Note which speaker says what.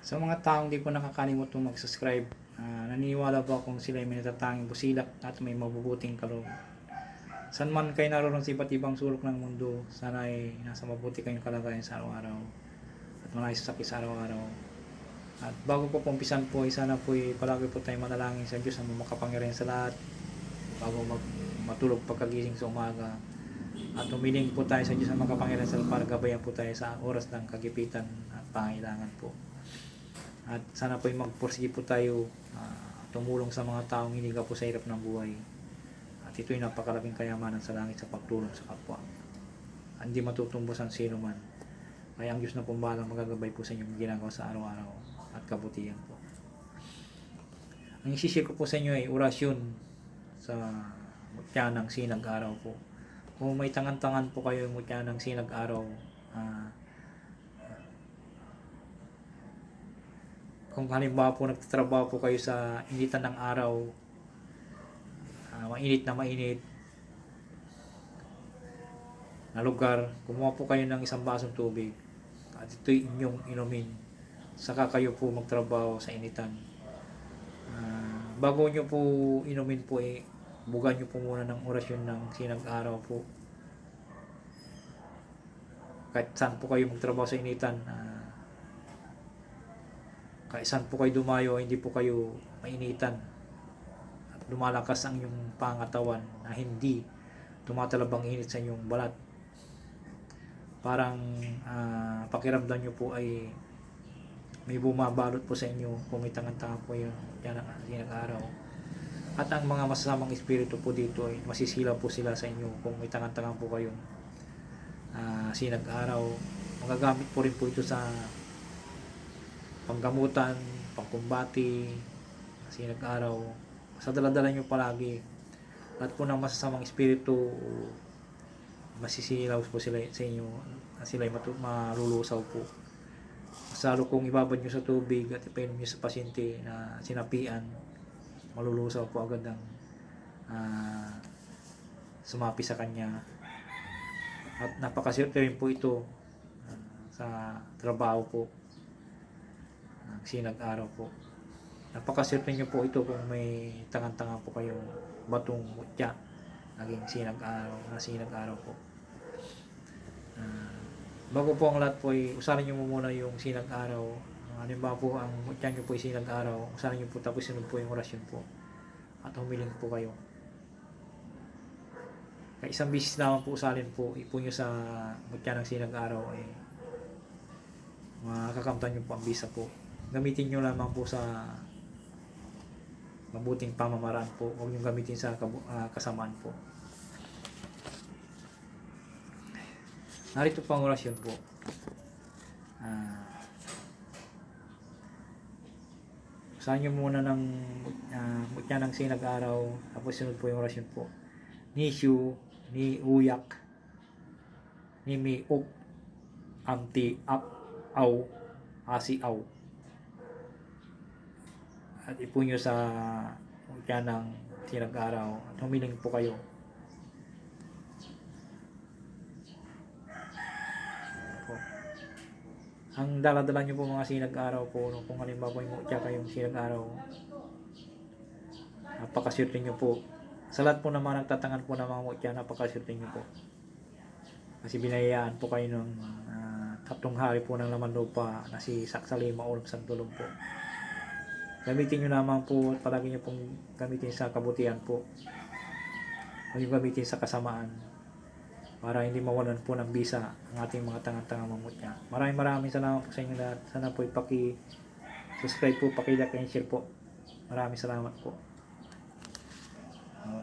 Speaker 1: Sa mga taong di po nakakalimutong mag-subscribe, ah, naniniwala po akong sila ay may natatanging busilak at may mabubuting kaloob. San man kayo naroon sa iba't ibang sulok ng mundo, sana ay nasa mabuti kayong kalagayan sa araw-araw at mga sakit sa araw-araw. At bago po pumpisan po, sana po ay palagi po tayo manalangin sa Diyos na makapangyarihan sa lahat bago mag matulog pagkagising sa umaga. At humiling po tayo sa Diyos na makapangyarihan sa para gabayan po tayo sa oras ng kagipitan at pangailangan po. At sana po ay magpursige po tayo ah, tumulong sa mga taong hindi ka po sa hirap ng buhay. At ito ay napakalaking kayamanan sa langit sa pagtulong sa kapwa. Hindi matutumbos ang sino man. Kaya ang Diyos na pumbalang magagabay po sa inyong ginagawa sa araw-araw at kabutihan po. Ang isishare ko po sa inyo ay orasyon sa mutya ng sinag araw po. Kung may tangan-tangan po kayo yung mutya ng sinag araw, ah, kung halimbawa po nagtatrabaho po kayo sa initan ng araw, ah, mainit na mainit, na lugar, kumuha po kayo ng isang basong tubig at ito'y inyong inumin. Saka kayo po magtrabaho sa initan. Ah, bago nyo po inumin po eh, bugan nyo po muna ng orasyon ng sinag araw po. Kahit saan po kayo magtrabaho sa initan, ah, kahit saan po kayo dumayo, hindi po kayo mainitan. At lumalakas ang inyong pangatawan na hindi tumatalabang init sa inyong balat. Parang ah, pakiramdam nyo po ay may bumabalot po sa inyo tangan-tangan po yun yan ang sinag araw. At ang mga masasamang espiritu po dito ay masisilaw po sila sa inyo kung may tangan-tangan po kayong ah, sinag araw. Magagamit po rin po ito sa panggamutan, pangkumbati, sinag araw. Sa daladala nyo palagi. Lahat po ng masasamang espiritu masisilaw po sila sa inyo sila ay malulusaw po salo kung ibabad nyo sa tubig at ipainom nyo sa pasyente na sinapian malulusaw po agad ang ah, sumapi sa kanya at napakaswerte rin po ito ah, sa trabaho po sinag araw po. Napakaswerte nyo po ito kung may tangan-tangan po kayong batong mutya. Naging sinag araw na sinag araw po. Ah, bago po ang lahat po ay usarin nyo muna yung sinag araw. Uh, halimbawa po ang mutya nyo po ay sinag araw usarin nyo po tapos sunod po yung orasyon po. At humiling po kayo. Kaya isang bisis naman po usalin po ipo nyo sa mutya ng sinag araw ay makakamtan nyo po ang bisa po gamitin nyo lamang po sa mabuting pamamaraan po. Huwag nyo gamitin sa ah, kasamaan po. Narito po ang orasyon po. Ah Usahan nyo muna ng uh, mutya ng sinag araw tapos sunod po yung orasyon po. Ni Shu, ni Uyak ni Mi Uk Amti Ap Aw Asi Aw at ipo nyo sa mutya ng sinag araw at humiling po kayo po. Ang daladala nyo po mga sinag araw po, no, kung halimbawa yung mutya kayong sinag araw, napakaswerte nyo po. Sa lahat po naman nagtatangan po ng mga mutya, napakaswerte nyo po. Kasi binayaan po kayo ng ah, tatlong hari po ng laman lupa na si Saksalima Ulam Santulong po. Gamitin nyo naman po at palagi nyo pong gamitin sa kabutihan po. Huwag nyo gamitin sa kasamaan para hindi mawalan po ng bisa ang ating mga tangang-tangang mamutya. Maraming maraming salamat po sa inyo lahat. Sana po ipaki subscribe po, paki-like and share po. Maraming salamat po. Uh,